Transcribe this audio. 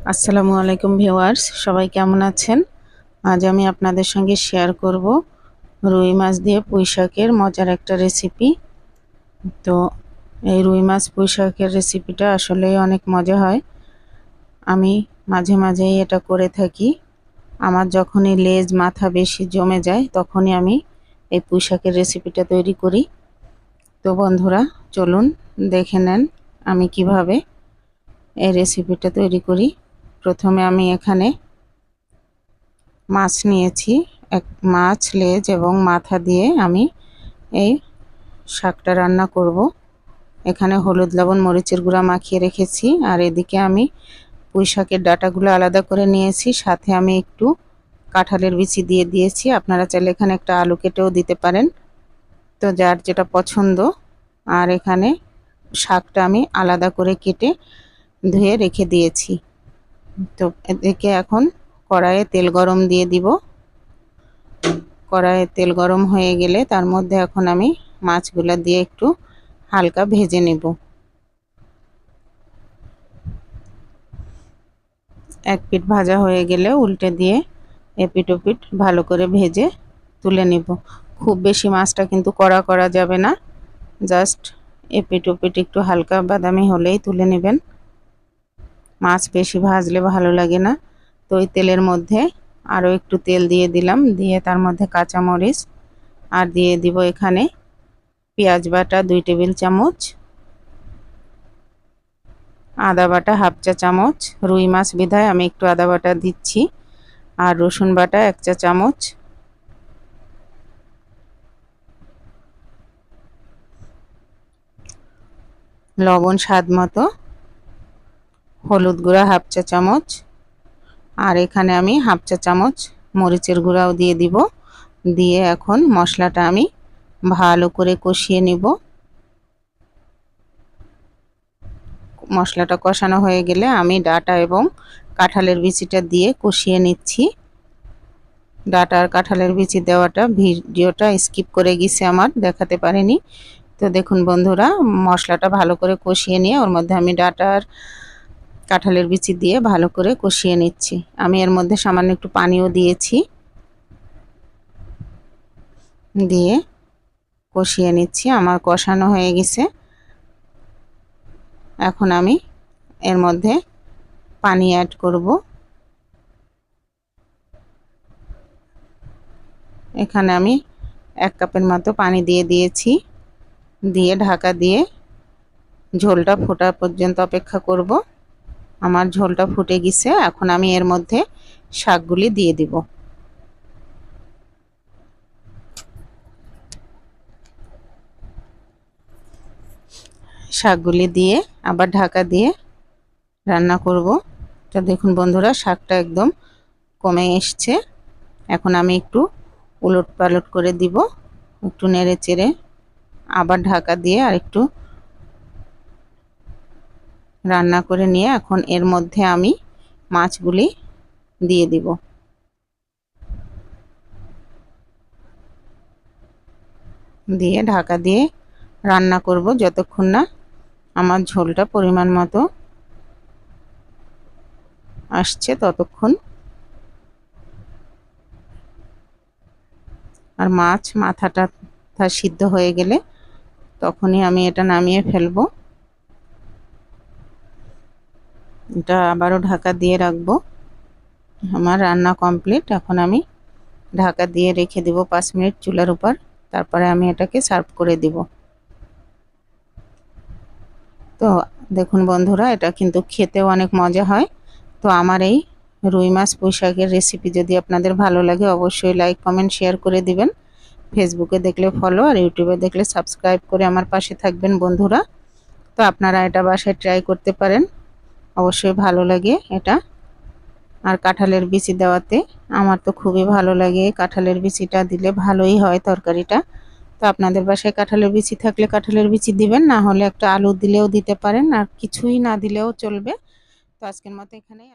আসসালামু আলাইকুম ভিউয়ার্স, সবাই কেমন আছেন? আজ আমি আপনাদের সঙ্গে শেয়ার করব রুই মাছ দিয়ে পুঁই শাকের মজার একটা রেসিপি তো এই রুই মাছ পুঁই শাকের রেসিপিটা আসলে অনেক মজা হয়। আমি মাঝে মাঝেই এটা করে থাকি। আমার যখনই লেজ, মাথা বেশি জমে যায়, তখনই আমি এই পুঁই শাকের রেসিপিটা তৈরি করি। তো বন্ধুরা, চলুন দেখে নেন আমি কীভাবে এই রেসিপিটা তৈরি করি। প্রথমে আমি এখানে মাছ নিয়েছি, এক মাছ, লেজ এবং মাথা দিয়ে আমি এই শাকটা রান্না করব। এখানে হলুদ, লবণ, মরিচের গুঁড়া মাখিয়ে রেখেছি আর এদিকে আমি পুঁই শাকের ডাটাগুলো আলাদা করে নিয়েছি, সাথে আমি একটু কাঁঠালের বিচি দিয়ে দিয়েছি। আপনারা চাইলে এখানে একটা আলু কেটেও দিতে পারেন। তো যার যেটা পছন্দ। আর এখানে শাকটা আমি আলাদা করে কেটে ধুয়ে রেখে দিয়েছি। তো এদিকে এখন কড়াইয়ে তেল গরম দিয়ে দিব। কড়াইয়ে তেল গরম হয়ে গেলে তার মধ্যে এখন আমি মাছগুলো দিয়ে একটু হালকা ভেজে নেব। এক পিঠ ভাজা হয়ে গেলে উল্টে দিয়ে এপিট ওপিট ভালো করে ভেজে তুলে নেব। খুব বেশি মাছটা কিন্তু কড়া করা যাবে না। জাস্ট এপিট ওপিট একটু হালকা বাদামি হলেই তুলে নেবেন। মাছ বেশি ভাজলে ভালো লাগে না। তো ওই তেলের মধ্যে আরও একটু তেল দিয়ে দিলাম, দিয়ে তার মধ্যে কাঁচামরিচ আর দিয়ে দিব এখানে পেঁয়াজ বাটা দুই টেবিল চামচ, আদা বাটা হাফ চা চামচ, রুই মাছ বিধায় আমি একটু আদা বাটা দিচ্ছি আর রসুন বাটা এক চা চামচ। লবণ স্বাদ মতো হলুদ গুঁড়া হাফ চা চামচ। আর এখানে আমি হাফ চা চামচ মরিচের গুঁড়াও দিয়ে দিব। দিয়ে এখন মশলাটা আমি ভালো করে কষিয়ে নিব। মশলাটা কষানো হয়ে গেলে আমি ডাটা এবং কাঁঠালের বিচিটা দিয়ে কষিয়ে নিচ্ছি। ডাটা আর কাঁঠালের বিচি দেওয়াটা ভিডিওটা স্কিপ করে গেছে আমার, দেখাতে পারিনি। তো দেখুন বন্ধুরা, মশলাটা ভালো করে কষিয়ে নিয়ে ওর মধ্যে আমি ডাটার কাঁঠালের বিচি দিয়ে ভালো করে কষিয়ে নিচ্ছি। আমি এর মধ্যে সামান্য একটু পানিও দিয়েছি। দিয়ে কষিয়ে নিচ্ছি। আমার কষানো হয়ে গেছে। এখন আমি এর মধ্যে পানি অ্যাড করব। এখানে আমি এক কাপের মতো পানি দিয়ে দিয়েছি। দিয়ে ঢাকা দিয়ে ঝোলটা ফোটা পর্যন্ত অপেক্ষা করব। আমার ঝোলটা ফুটে গেছে, এখন আমি এর মধ্যে শাকগুলি দিয়ে দিব। শাকগুলি দিয়ে আবার ঢাকা দিয়ে রান্না করব। তা দেখুন বন্ধুরা, শাকটা একদম কমে এসছে। এখন আমি একটু উলট পালট করে দিব, একটু নেড়ে চেড়ে আবার ঢাকা দিয়ে আর একটু রান্না করে নিয়ে এখন এর মধ্যে আমি মাছগুলি দিয়ে দিব। দিয়ে ঢাকা দিয়ে রান্না করব যতক্ষণ না আমার ঝোলটা পরিমাণ মতো আসছে ততক্ষণ। আর মাছ মাথাটা সিদ্ধ হয়ে গেলে তখনই আমি এটা নামিয়ে ফেলব। এটা আবারও ঢাকা দিয়ে রাখব। আমার রান্না কমপ্লিট। এখন আমি ঢাকা দিয়ে রেখে দিব পাঁচ মিনিট চুলার উপর। তারপরে আমি এটাকে সার্ভ করে দিব। তো দেখুন বন্ধুরা, এটা কিন্তু খেতেও অনেক মজা হয়। তো আমার এই রুই মাছ পুঁইশাকের রেসিপি যদি আপনাদের ভালো লাগে, অবশ্যই লাইক কমেন্ট শেয়ার করে দিবেন। ফেসবুকে দেখলে ফলো আর ইউটিউবে দেখলে সাবস্ক্রাইব করে আমার পাশে থাকবেন বন্ধুরা। তো আপনারা এটা বাসায় ট্রাই করতে পারেন। অবশ্যই ভালো লাগে এটা। আর কাঁঠালের বিচি দেওয়াতে আমার তো খুবই ভালো লাগে। কাঁঠালের বিচিটা দিলে ভালোই হয় তরকারিটা। তো আপনাদের বাসায় কাঁঠালের বিচি থাকলে কাঁঠালের বিচি দিবেন, না হলে একটা আলু দিলেও দিতে পারেন, আর কিছুই না দিলেও চলবে। তো আজকের মতো এখানেই